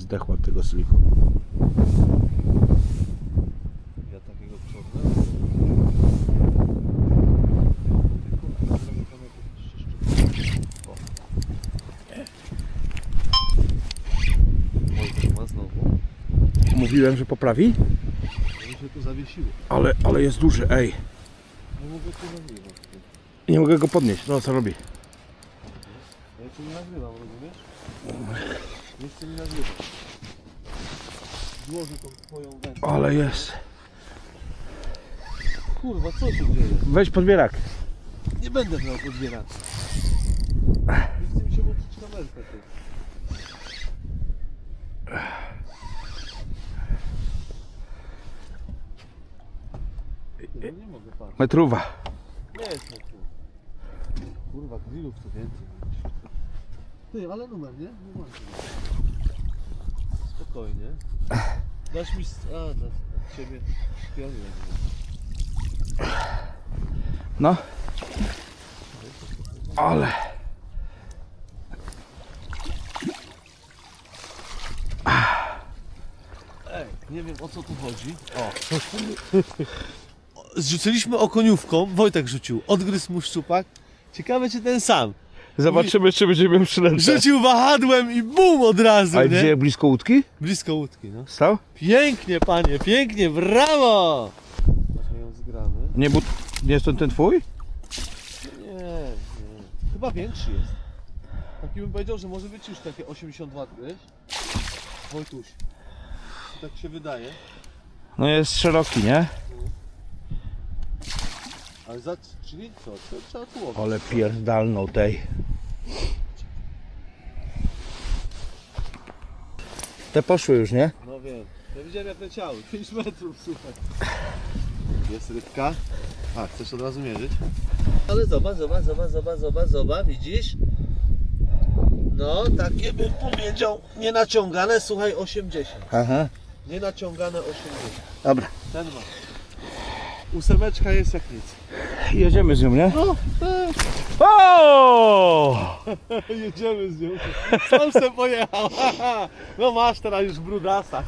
zdechła tego silikonu. Ja takiego znowu. Mówiłem, że poprawi, Mi się tu zawiesiło. ale, ale jest duży, ej. Nie mogę tu nagrywać. Nie mogę go podnieść, no co robi? Ja cię nie nagrywam, rozumiesz? Nie chcę mi nagrywać. Złożę tą twoją wędkę. Ale jest. Kurwa, co się dzieje? Weź podbierak. Nie będę brał podbieracza. Nie chce mi się włączyć kamerkę, ty. No nie mogę patrzeć. Metruwa. Nie jest na tu. Kurwa, grillów to więcej. Ty, ale numer, nie? Nie. Spokojnie. Dasz mi... A, dla dla ciebie piony. No. Ale. Ej, nie wiem o co tu chodzi. O. Zrzuciliśmy okoniówką, Wojtek rzucił, odgryzł mu szczupak. Ciekawe czy ten sam. Zobaczymy, czy będziemy miał przylęce. Rzucił wahadłem i bum od razu, A nie? gdzie blisko łódki? Blisko łódki, no. Stał? Pięknie, panie, pięknie, brawo! Ją zgramy? Nie, nie jest to ten twój? Nie, nie. Chyba większy jest. Taki bym powiedział, że może być już takie 82, wiesz? Wojtuś. Tak się wydaje. No jest szeroki, nie? Ale za... czyli co? Co trzeba tu łowić? Ale pierdalną tej. Te poszły już, nie? No wiem. Ja widziałem jak leciały. 5 metrów, słuchaj. Jest rybka. A, chcesz od razu mierzyć? Ale zobacz, zobacz, zobacz, zobacz, zobacz, zobacz, widzisz? No, takie bym powiedział, nie naciągane, słuchaj, 80. Aha. Nie naciągane 80. Dobra. Ten ma. Ósemeczka jest jak nic. Jedziemy z nią, nie? No, tak. O! Jedziemy z nią. Sam se pojechał. No masz teraz już brudasa.